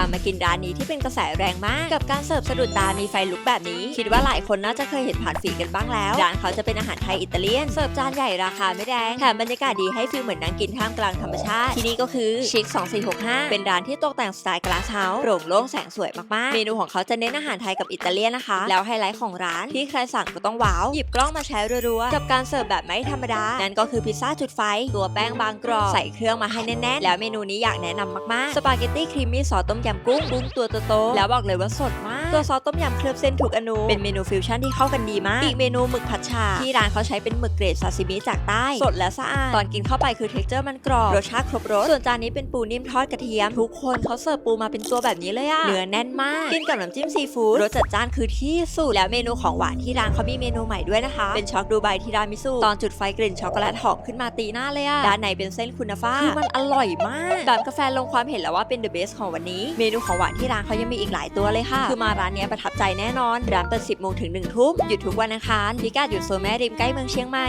ามมากินร้านนี้ที่เป็นกระแสแรงมาก กับการเสิร์ฟสะดุดตามีไฟลุกแบบนี้ คิดว่าหลายคนน่าจะเคยเห็นผ่านฝีกันบ้างแล้วร้านเขาจะเป็นอาหารไทยอิตาเลียน เสิร์ฟจานใหญ่ราคาไม่แรงแถมบรรยากาศดีให้ฟีลเหมือนนั่งกินท่ามกลางธรรมชาติ ที่นี่ก็คือชิค2465 เป็นร้านที่ตกแต่งสไตล์กลาสเฮาส์โปร่งโล่งแสงสวยมากๆ เมนูของเขาจะเน้นอาหารไทยกับอิตาเลียนนะคะ แล้วไฮไลท์ของร้านที่ใครสั่งก็ต้องว้าวหยิบกล้องมาแชร์รัวๆกับการเสิร์ฟแบบไม่ธรรมดานั่นก็คือพิซซ่าจุดไฟตัวแป้งบางกรอบใส่เครื่องมาให้แน่นๆแล้วเมนูนี้อยากแนะนำมากๆสปาเกตตี้ครีมมี่ซอสต้มยำกุ้งกุ้งตัวโตๆแล้วบอกเลยว่าสดมาก ตัวซอสต้มยำเคลือบเส้นทุกอนูเป็นเมนูฟิวชั่นที่เข้ากันดีมาก อีกเมนูหมึกผัดชา ที่ร้านเขาใช้เป็นหมึกเกรดซาซิมิจากใต้ สดและสะอาด ตอนกินเข้าไปคือเท็กเจอร์มันกรอบ รสชาติครบรส ส่วนจานนี้เป็นปูนิ่มทอดกระเทียม ทุกคนเขาเสิร์ฟปูมาเป็นตัวแบบนี้เลยอะเนื้อแน่นมาก กินกับน้ำจิ้มซีฟู้ด รสจัดจ้านคือที่สุด แล้วเมนูของหวานที่ร้านเขามีเมนูใหม่ด้วยนะคะ เป็นช็อกดูไบทีรามิสุตอนจุดไฟกลิ่นช็อกโกแลตหอมขึ้นมาตีหน้าเลยอะด้านในเป็นเส้นคุณฟ้าคือมันอร่อยมากแบบกาแฟลงความเห็นแล้วว่าเป็น the best ของวันนี้เมนูของหวานที่ร้านเขายังมีอีกหลายตัวเลยค่ะ คือมาร้านนี้ประทับใจแน่นอนร้านเปิด 10โมงถึง1ทุ่มหยุดทุกวันอังคารพิกัดอยู่โซนแม่ริมใกล้เมืองเชียงใหม่